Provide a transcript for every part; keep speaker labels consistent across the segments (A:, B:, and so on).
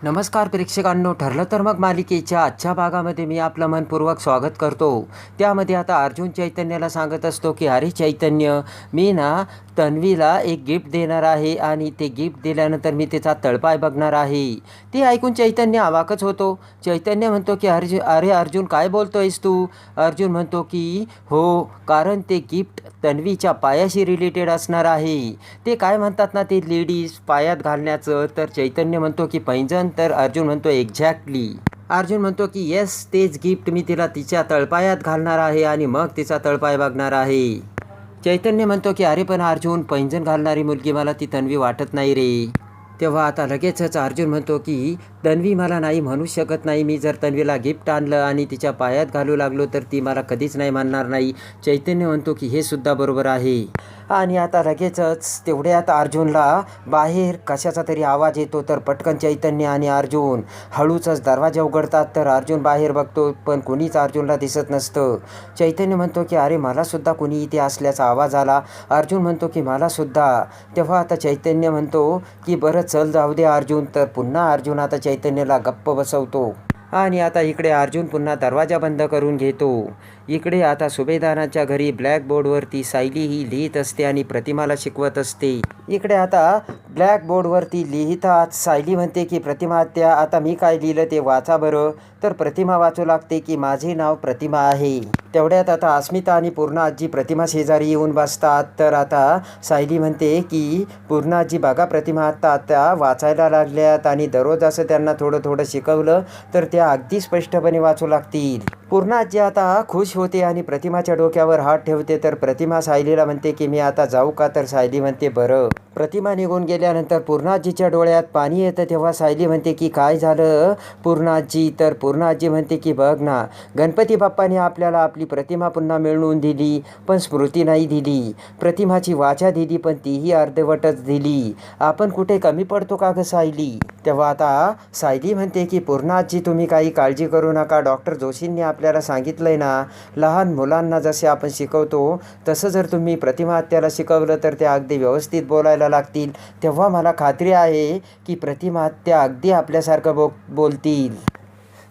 A: नमस्कार प्रेक्षकांनो ठरलं तर मग मालिकेच्या आजच्या भागामध्ये मी आपलं मनपूर्वक स्वागत करतो. त्यामध्ये आता अर्जुन चैतन्याला सांगत असतो की अरे चैतन्य मी ना तन्वीला एक गिफ्ट देणार आहे आणि ते गिफ्ट दिल्यानंतर मी तिचा तळपाय बघणार आहे. ते ऐकून चैतन्य आवाकच होतो. चैतन्य म्हणतो की अर्जुन अरे अर्जुन काय बोलतोयस तू? अर्जुन म्हणतो की हो कारण ते गिफ्ट तन्वीच्या पायाशी रिलेटेड असणार आहे. ते काय म्हणतात ना ते लेडीज पायात घालण्याचं? तर चैतन्य म्हणतो की पैंजण तर अर्जुन म्हणतो एक्झॅक्टली अर्जुन म्हणतो की येस तेच गिफ्ट मी तिला तिच्या तळपायात घालणार आहे आणि मग तिचा तळपाय बघणार आहे. चैतन्य म्हणतो की अरे पण अर्जुन पैंजण घालणारी मुलगी मला ती तन्वी वाटत नाही रे. तेव्हा आता लगेचच अर्जुन म्हणतो की तन्वी मला नाही म्हणू शकत नाही. मी जर तन्वीला गिफ्ट आणलं आणि तिच्या पायात घालू लागलो तर ती मला कधीच नाही मानणार नाही. चैतन्य म्हणतो की हे सुद्धा बरोबर आहे. आणि आता लगेचच तेवढ्यात अर्जुनला बाहेर कशाचा तरी आवाज येतो तर पटकन चैतन्य आणि अर्जुन हळूचच दरवाजा उघडतात तर अर्जुन बाहेर बघतो पण कोणीच अर्जुनला दिसत नसतं. चैतन्य म्हणतो की अरे मलासुद्धा कोणी इथे असल्याचा आवाज आला. अर्जुन म्हणतो की मलासुद्धा तेव्हा आता चैतन्य म्हणतो की बरं चल जाऊ दे अर्जुन. तर पुन्हा अर्जुन आता चैतन्याला गप्प बसवतो. आणि आता इकडे अर्जुन पुन्हा दरवाजा बंद करून घेतो. इकडे आता सुभेदानाच्या घरी ब्लॅकबोर्डवरती सायली ही लिहित असते आणि प्रतिमाला शिकवत असते. इकडे आता ब्लॅकबोर्डवरती लिहितात. सायली म्हणते की प्रतिमा त्या आता मी काय लिहिलं ते वाचा बरं. तर प्रतिमा वाचू लागते की माझे नाव प्रतिमा आहे. तेवढ्यात आता अस्मिता आणि पूर्णा आजी प्रतिमा शेजारी येऊन बसतात. तर आता सायली म्हणते की पूर्णा आजी बघा प्रतिमा आता आता वाचायला लागल्यात आणि दररोज असं त्यांना थोडं थोडं शिकवलं तर त्या अगदी स्पष्टपणे वाचू लागतील. पूर्णा आजी आता खुश होते आणि प्रतिमाच्या डोक्यावर हात ठेवते तर प्रतिमा सायलीला म्हणते की मी आता जाऊ का? तर सायली म्हणते बरं. प्रतिमा निघून गेल्यानंतर पूर्णाजीच्या डोळ्यात पाणी येतं तेव्हा सायली म्हणते की काय झालं? पूर्णाजी तर पूर्णाजी म्हणते की बघ ना गणपती बाप्पाने आपल्याला आपली प्रतिमा पुन्हा मिळवून दिली पण स्मृती नाही दिली. प्रतिमाची वाचा दिली पण तीही अर्धवटच दिली. आपण कुठे कमी पडतो का ग सायली? तेव्हा आता सायली म्हणते की पूर्णाजी तुम्ही काही काळजी करू नका. डॉक्टर जोशींनी आपल्याला सांगितलं आहे ना लहान मुलांना जसे आपण शिकवतो तसं जर तुम्ही प्रतिमाहत्याला शिकवलं तर ते अगदी व्यवस्थित बोलायला लागतील. तेव्हा मला खात्री आहे की प्रतिमाहत्या अगदी आपल्यासारखं बो बोलतील.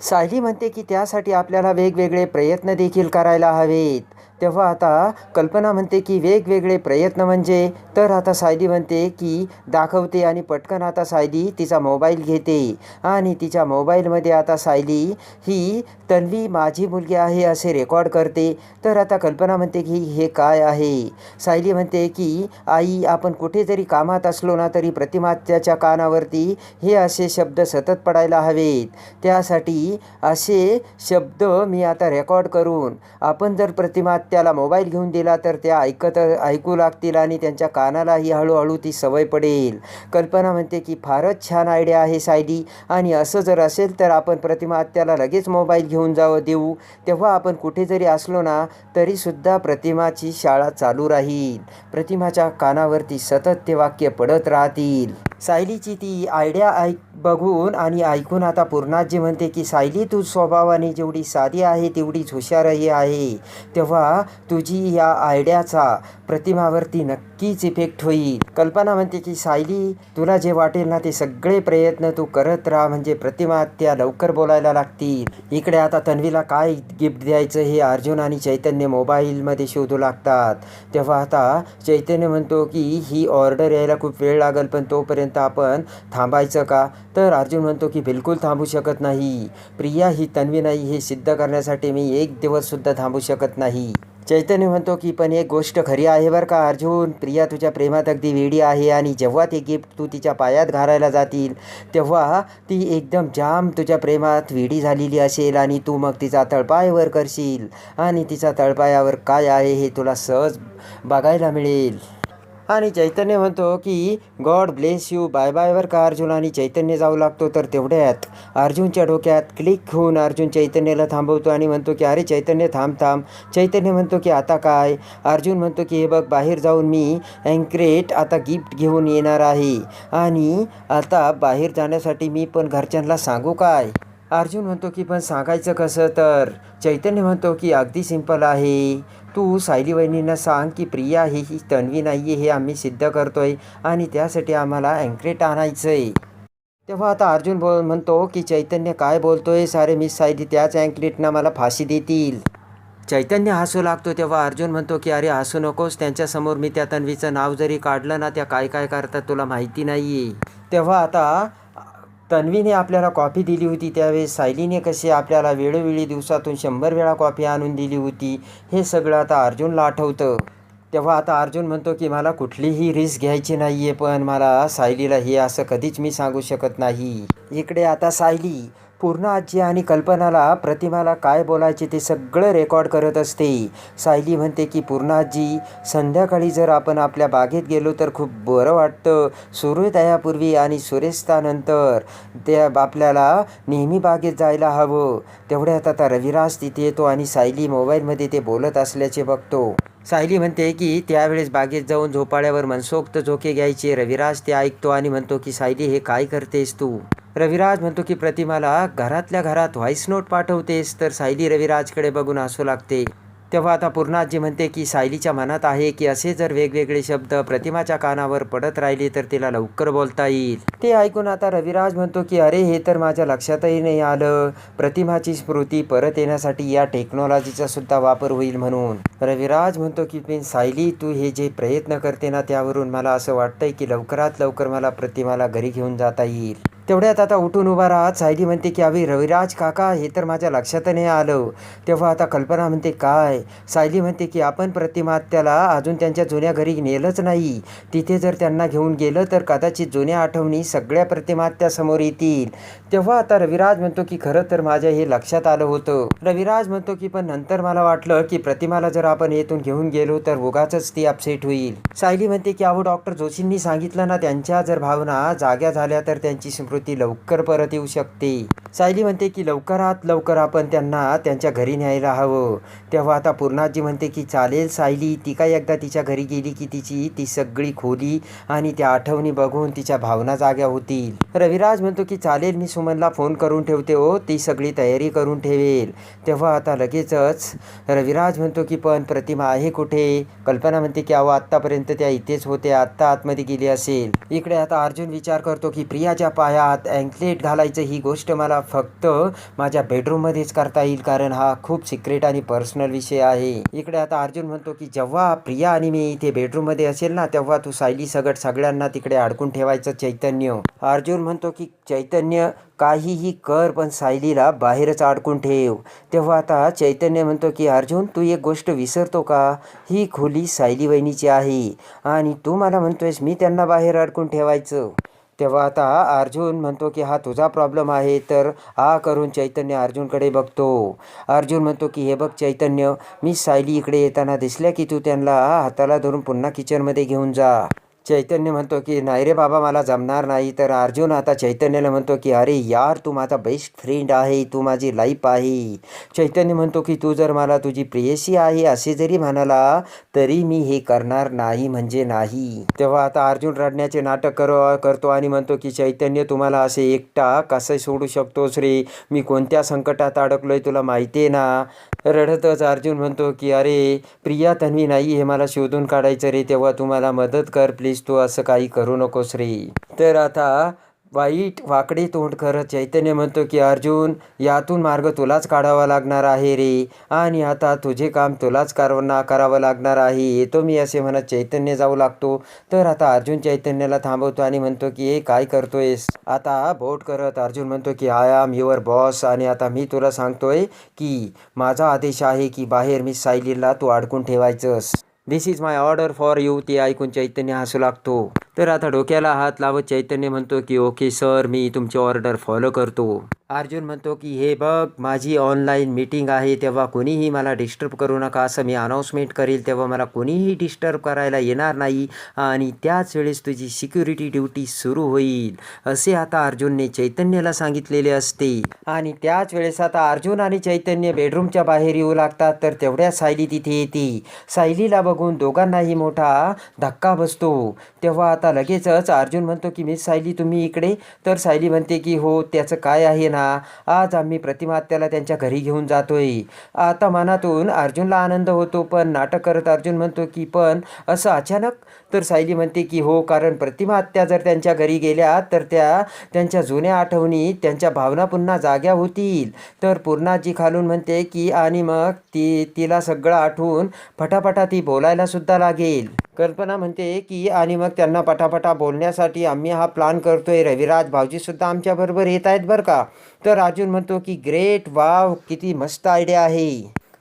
A: सायली म्हणते की त्यासाठी आपल्याला वेगवेगळे प्रयत्न देखील करायला हवेत. तेव्हा आता कल्पना म्हणते की वेगवेगळे प्रयत्न म्हणजे तर आता सायली म्हणते की दाखवते आणि पटकन आता सायली तिचा मोबाईल घेते. आणि तिच्या मोबाईलमध्ये आता सायली ही तन्वी माझी मुलगी आहे असे रेकॉर्ड करते. तर आता कल्पना म्हणते की हे काय आहे? सायली म्हणते की आई आपण कुठेतरी कामात असलो ना तरी प्रतिमात्याच्या कानावरती हे असे शब्द सतत पडायला हवेत. त्यासाठी असे शब्द मी आता रेकॉर्ड करून आपण जर प्रतिमा त्याला मोबाईल घेऊन दिला तर त्या ऐकत ऐकू लागतील आणि त्यांच्या कानालाही हळूहळू ती सवय पडेल. कल्पना म्हणते की फारच छान आयडिया आहे सायली. आणि असं जर असेल तर आपण प्रतिमा हत्याला लगेच मोबाईल घेऊन जावं देऊ. तेव्हा आपण कुठे जरी असलो ना तरीसुद्धा प्रतिमाची शाळा चालू राहील. प्रतिमाच्या कानावरती सतत ते वाक्य पडत राहतील. सायलीची ती आयडिया ऐक बघून आणि ऐकून आता पूर्णाजी म्हणते की सायली तू स्वभावाने जेवढी साधी आहे तेवढीच हुशारही आहे. तेव्हा तुझी या आयडियाचा प्रतिमावरती नक्कीच इफेक्ट होईल. कल्पना म्हणते की सायली तुला जे वाटेल ना ते सगळे प्रयत्न तू करत राहा. म्हणजे प्रतिमा त्या लवकर बोलायला लागतील. इकडे आता तन्वीला काय गिफ्ट द्यायचं हे अर्जुन आणि चैतन्य मोबाईलमध्ये शोधू लागतात. तेव्हा आता चैतन्य म्हणतो की ही ऑर्डर यायला खूप वेळ लागेल पण तोपर्यंत आपण थांबायचं का? तर अर्जुन म्हणतो की बिलकुल थांबू शकत नाही. प्रिया ही तन्वी नाही हे सिद्ध करण्यासाठी मी एक दिवससुद्धा थांबू शकत नाही. चैतन्य म्हणतो की पण एक गोष्ट खरी आहे बरं का अर्जुन. प्रिया तुझ्या प्रेमात अगदी वेडी आहे आणि जेव्हा ते गिफ्ट तू तिच्या पायात घालायला जातील तेव्हा ती एकदम जाम तुझ्या प्रेमात वेडी झालेली असेल आणि तू मग तिचा तळपायावर करशील. आणि तिचा तळपायावर काय आहे हे तुला सहज बघायला मिळेल. आणि चैतन्य म्हणतो की गॉड ब्लेस यू बाय बायवर का अर्जुन. आणि चैतन्य जाऊ लागतो तर तेवढ्यात अर्जुनच्या डोक्यात क्लिक होऊन अर्जुन चैतन्याला थांबवतो आणि म्हणतो की अरे चैतन्य थांब थांब. चैतन्य म्हणतो की आता काय? अर्जुन म्हणतो की हे बघ बाहेर जाऊन मी अँक्रेट आता गिफ्ट घेऊन येणार आहे आणि आता बाहेर जाण्यासाठी मी पण घरच्यांना सांगू काय? अर्जुन म्हणतो की पण सांगायचं कसं तर? चैतन्य म्हणतो की अगदी सिंपल आहे. तू सायली वहिनींना सांग की प्रिया ही ही तन्वी नाही आहे हे आम्ही सिद्ध करतोय आणि त्यासाठी आम्हाला अँक्रेट आणायचं आहे तेव्हा आता अर्जुन बोल म्हणतो की चैतन्य काय बोलतोय? सारे मिस सायली त्याच अँकलेटनं मला फाशी देतील. चैतन्य हसू लागतो तेव्हा अर्जुन म्हणतो की अरे हसू नकोस. त्यांच्यासमोर मी त्या तन्वीचं नाव जरी काढलं ना त्या काय काय करतात तुला माहिती नाही आहे तेव्हा आता तन्वीने आपल्याला कॉफी दिली होती त्यावेळेस सायलीने कसे आपल्याला वेळोवेळी दिवसातून शंभर वेळा कॉफी आणून दिली होती हे सगळं आता अर्जुनला आठवतं. तेव्हा आता अर्जुन म्हणतो की मला कुठलीही रिस्क घ्यायची नाही आहे पण मला सायलीला हे असं कधीच मी सांगू शकत नाही. इकडे आता सायली पूर्ण आजी आणि कल्पनाला प्रतिमाला काय बोलायचे ते सगळं रेकॉर्ड करत असते. सायली म्हणते की पूर्ण आजी संध्याकाळी जर आपण आपल्या बागेत गेलो तर खूप बरं वाटतं. सूर्योदयापूर्वी आणि सूर्यास्तानंतर ते आपल्याला नेहमी बागेत जायला हवं. तेवढ्यात आता रविराज तिथे येतो आणि सायली मोबाईलमध्ये ते बोलत असल्याचे बघतो. सायली म्हणते की त्यावेळेस बागेत जाऊन झोपाळ्यावर मनसोक्त झोके घ्यायचे. रविराज ते ऐकतो आणि म्हणतो की सायली हे काय करतेस तू? रविराज म्हणतो की प्रतिमाला घरातल्या घरात व्हॉइस नोट पाठवतेस तर सायली रविराजकडे बघून हसू लागते. तेव्हा आता पूर्णाजी म्हणते की सायलीच्या मनात आहे की असे जर वेगवेगळे शब्द प्रतिमाच्या कानावर पडत राहिले तर तिला लवकर बोलता येईल. ते ऐकून आता रविराज म्हणतो की अरे हे तर माझ्या लक्षातही नाही आलं. प्रतिमाची स्मृती परत येण्यासाठी या टेक्नॉलॉजीचा सुद्धा वापर होईल म्हणून. रविराज म्हणतो की पण सायली तू हे जे प्रयत्न करते ना त्यावरून मला असं वाटतंय की लवकरात लवकर मला प्रतिमाला घरी घेऊन जाता येईल. तेवढ्यात आता उठून उभा राहत सायली म्हणते की अभि रविराज काका हे तर माझ्या लक्षात नाही आलं. तेव्हा आता कल्पना म्हणते काय? सायली म्हणते की आपण प्रतिमात्याला अजून त्यांच्या जुन्या घरी नेलंच नाही. तिथे जर त्यांना घेऊन गेलं तर कदाचित जुन्या आठवणी सगळ्या प्रतिमात्यासमोर समोर येतील. तेव्हा आता रविराज म्हणतो की खरं तर माझ्या हे लक्षात आलं होतं. रविराज म्हणतो की पण नंतर मला वाटलं की प्रतिमाला जर आपण येथून घेऊन गेलो तर उगाच ती अपसेट होईल. सायली म्हणते की अहो डॉक्टर जोशींनी सांगितलं ना त्यांच्या जर भावना जाग्या झाल्या तर त्यांची स्मृती लवकर परत येऊ शकते. सायली म्हणते की लवकरात लवकर आपण त्यांना त्यांच्या घरी न्यायला हवं. तेव्हा आता पूर्णाजी म्हणते की चालेल सायली. ती काय एकदा तिच्या घरी गेली की तिची ती सगळी खोली आणि त्या आठवणी बघून तिच्या भावना जाग्या होतील. रविराज म्हणतो की चालेल मी सुमनला फोन करून ठेवते हो ती सगळी तयारी करून ठेवेल. तेव्हा आता लगेचच रविराज म्हणतो की पण प्रतिमा आहे कुठे? कल्पना म्हणते की अहो आत्तापर्यंत त्या इथेच होत्या आत्ता आतमध्ये गेली असेल. इकडे आता अर्जुन विचार करतो की प्रियाच्या पाया आत अँकलेट घालायचं ही गोष्ट मला फक्त माझ्या बेडरूममध्येच करता येईल कारण हा खूप सिक्रेट आणि पर्सनल विषय आहे. इकडे आता अर्जुन म्हणतो की जेव्हा प्रिया आणि मी इथे बेडरूममध्ये असेल ना तेव्हा तू सायली सगट सगळ्यांना तिकडे अडकून ठेवायचं चैतन्य. अर्जुन म्हणतो की चैतन्य काहीही कर पण सायलीला बाहेरच अडकून ठेव. तेव्हा आता चैतन्य म्हणतो की अर्जुन तू एक गोष्ट विसरतो का? ही खोली सायली वहिनीची आहे. आणि तू मला म्हणतोयस मी त्यांना बाहेर अडकून ठेवायचं. तेव्हा आता अर्जुन म्हणतो की हा तुझा प्रॉब्लेम आहे तर हा करून चैतन्य अर्जुनकडे बघतो. अर्जुन म्हणतो की हे बघ चैतन्य मी सायली इकडे येताना दिसल्या की तू त्यांना हाताला धरून पुन्हा किचनमध्ये घेऊन जा. चैतन्य म्हणतो की नाही रे बाबा मला जमणार नाही. तर अर्जुन आता चैतन्याला म्हणतो की अरे यार तू माझा बेस्ट फ्रेंड आहे तू माझी लाईफ आहे. चैतन्य म्हणतो की तू जर मला तुझी प्रेयसी आहे असे जरी म्हणाला तरी मी हे करणार नाही म्हणजे नाही. तेव्हा आता अर्जुन रडण्याचे नाटक कर करतो आणि म्हणतो की चैतन्य तुम्हाला असे एकटा कसं सोडू शकतोस रे? मी कोणत्या संकटात अडकलोय तुला माहिती आहे ना? रडतच अर्जुन म्हणतो की अरे प्रिया तन्वी नाही हे मला शोधून काढायचं रे तेव्हा तुम्हाला मदत कर प्लीज तू असं काही करू नकोस रे. तर आता वाईट वाकडे तोंड करत चैतन्य म्हणतो की अर्जुन यातून मार्ग तुलाच काढावा लागणार आहे रे. आणि आता तुझे काम तुलाच करवना करावं लागणार आहे. येतो मी असे म्हणत चैतन्य जाऊ लागतो. तर आता अर्जुन चैतन्याला थांबवतो आणि म्हणतो की हे काय करतोयस? आता बोट करत अर्जुन म्हणतो की आय आम युअर बॉस आणि आता मी तुला सांगतोय की माझा आदेश आहे की बाहेर मी सायलीला तू अडकून ठेवायचंस. This is my order for you ते ऐकून चैतन्य हसू लागतो तर आता डोक्याला हात लावत चैतन्य म्हणतो की ओके सर मी तुमची ऑर्डर फॉलो करतो. अर्जुन म्हणतो की हे बघ माझी ऑनलाईन मीटिंग आहे तेव्हा कोणीही मला डिस्टर्ब करू नका. असं मी अनाऊन्समेंट करेल तेव्हा मला कोणीही डिस्टर्ब करायला येणार नाही आणि त्याच वेळेस तुझी सिक्युरिटी ड्युटी सुरू होईल. असे आता अर्जुनने चैतन्याला सांगितलेले असते. आणि त्याच वेळेस आता अर्जुन आणि चैतन्य बेडरूमच्या बाहेर येऊ लागतात. तर तेवढ्या सायली तिथे येते. सायलीला बघून दोघांनाही मोठा धक्का बसतो. तेव्हा आता लगेचच अर्जुन म्हणतो की मी सायली तुम्ही इकडे? तर सायली म्हणते की हो त्याचं काय आहे ना आज आम्ही प्रतिमात्याला त्यांच्या घरी घेऊन जातोय. आता मनातून अर्जुनला आनंद होतो पण नाटक करत अर्जुन म्हणतो की पण असं अचानक? तर सायली म्हणते की हो कारण प्रतिमात्या जर त्यांच्या घरी गेल्या तर त्या त्यांच्या जुन्या आठवणी त्यांच्या भावना पुन्हा जाग्या होतील. तर पूर्णाजी खालून म्हणते की आणि मग ती तिला सगळं आठवून फटाफटा ती बोलायला सुद्धा लागेल. कल्पना म्हणते की आणि मग त्यांना पटापटा बोलण्यासाठी आम्ही हा प्लान करतोय. रविराज भाऊजीसुद्धा आमच्याबरोबर येत आहेत बरं का? तर अर्जुन म्हणतो की ग्रेट वाव किती मस्त आयडिया आहे.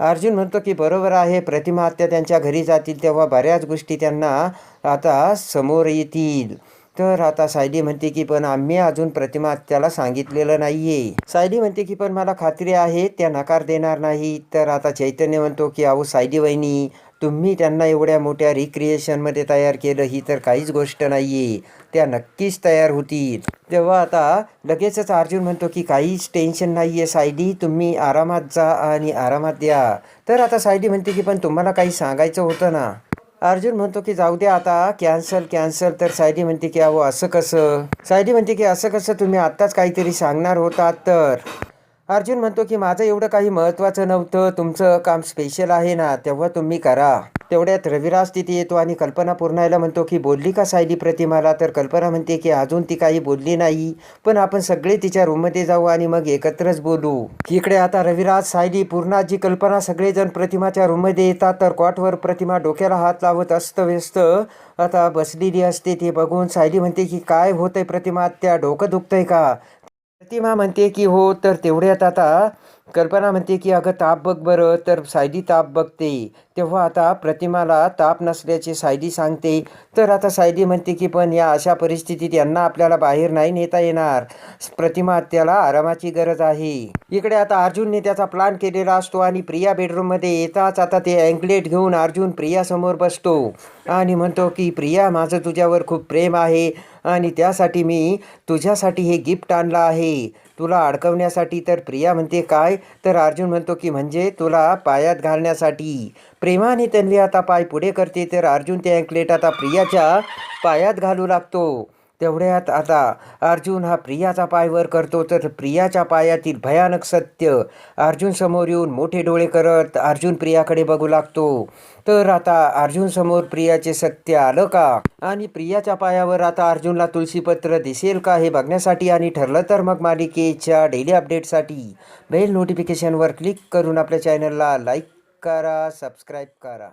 A: अर्जुन म्हणतो की बरोबर आहे. प्रतिमा आत्या त्यांच्या घरी जातील तेव्हा बऱ्याच गोष्टी त्यांना आता समोर येतील. तर आता सायली म्हणते की पण आम्ही अजून प्रतिमा आत्याला सांगितलेलं नाहीये. सायली म्हणते की पण मला खात्री आहे त्या नकार देणार नाही. तर आता चैतन्य म्हणतो की अहो सायली वहिनी तुम्ही त्यांना एवढ्या मोठ्या रिक्रिएशनमध्ये तयार केलं ही तर काहीच गोष्ट नाही आहे त्या नक्कीच तयार होतील. तेव्हा आता लगेचच अर्जुन म्हणतो की काहीच टेन्शन नाही आहे सायली तुम्ही आरामात जा आणि आरामात द्या. तर आता सायली म्हणते की पण तुम्हाला काही सांगायचं होतं ना? अर्जुन म्हणतो की जाऊ द्या आता कॅन्सल कॅन्सल तर सायली म्हणते की अहो असं कसं? सायली म्हणते की असं कसं तुम्ही आत्ताच काहीतरी सांगणार होतात तर. अर्जुन म्हणतो की माझं एवढं काही महत्त्वाचं नव्हतं. तुमचं काम स्पेशल आहे ना तेव्हा तुम्ही करा. तेवढ्यात रविराज तिथे येतो आणि कल्पना पूर्णायला म्हणतो की बोलली का सायली प्रतिमाला तर कल्पना म्हणते की अजून ती काही बोलली नाही. पण आपण सगळे तिच्या रूममध्ये जाऊ आणि मग एकत्रच बोलू. इकडे आता रविराज सायली पूर्णाजी कल्पना सगळेजण प्रतिमाच्या रूममध्ये येतात. तर कॉटवर प्रतिमा डोक्याला हात लावत अस्तव्यस्त. आता बसलेली असते ते बघून सायली म्हणते की काय होतंय प्रतिमा? त्या डोकं दुखतंय का? प्रतिमा म्हणते की हो तर तेवढ्यात आता कल्पना म्हणते की अगं ताप बघ बरं तर सायली ताप बघते. तेव्हा आता प्रतिमाला ताप नसल्याची सायली सांगते. तर आता सायली म्हणते की पण या अशा परिस्थितीत यांना आपल्याला बाहेर नाही नेता येणार. प्रतिमा त्याला आरामाची गरज आहे. इकडे आता अर्जुनने त्याचा प्लान केलेला असतो आणि प्रिया बेडरूममध्ये येताच आता ते अँकलेट घेऊन अर्जुन प्रियासमोर बसतो आणि म्हणतो की प्रिया माझं तुझ्यावर खूप प्रेम आहे आणि त्यासाठी मी तुझ्यासाठी हे गिफ्ट आणलं आहे. तुला अडकवण्यासाठी तर प्रिया म्हणते काय? तर अर्जुन म्हणतो की म्हणजे तुला पायात घालण्यासाठी. प्रेमाने तन्वी आता पाय पुढे करते तर अर्जुन ते अँकलेट आता प्रियाच्या पायात घालू लागतो. तेवढ्यात आता अर्जुन हा प्रियाचा पाय वर करतो तर प्रियाच्या पायातील भयानक सत्य अर्जुन समोर येऊन मोठे डोळे करत अर्जुन प्रियाकडे बघू लागतो. तर आता अर्जुन समोर प्रियाचे सत्य आलं का? आणि प्रियाच्या पायावर आता अर्जुनला तुळशीपत्र दिसेल का हे बघण्यासाठी आणि ठरलं तर मग मालिकेच्या डेली अपडेटसाठी बेल नोटिफिकेशनवर क्लिक करून आपल्या चॅनलला लाईक करा सबस्क्राईब करा.